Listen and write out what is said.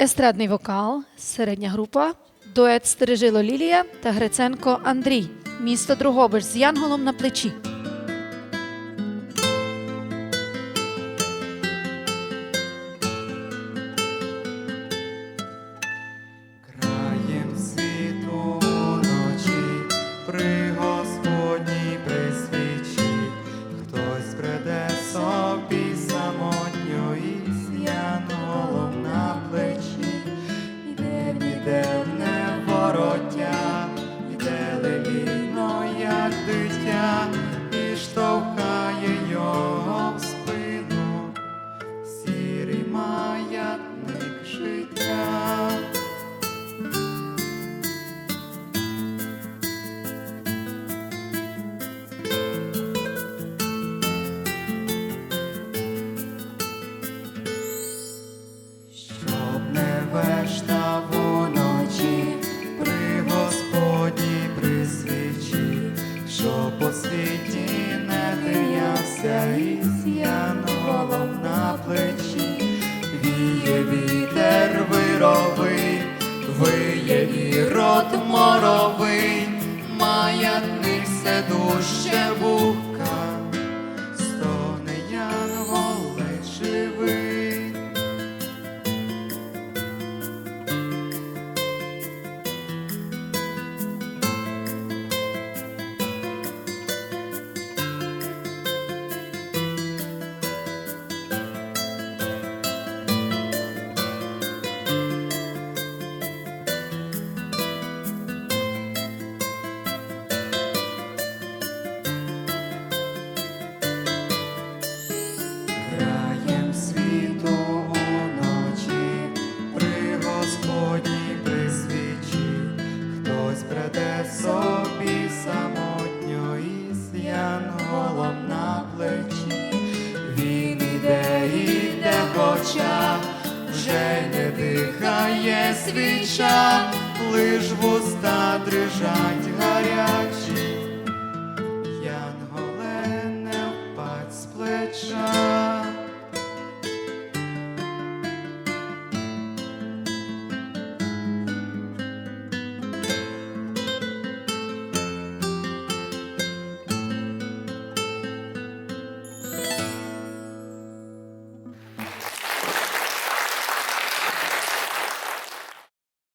Естрадний вокал, середня група, дует Стережило Лілія та Гриценко Андрій. Місто Другобич з Янголом на плечі. світі не тиявся і головна плечі. дихає свіча, лиш вуста дрижать гарячі.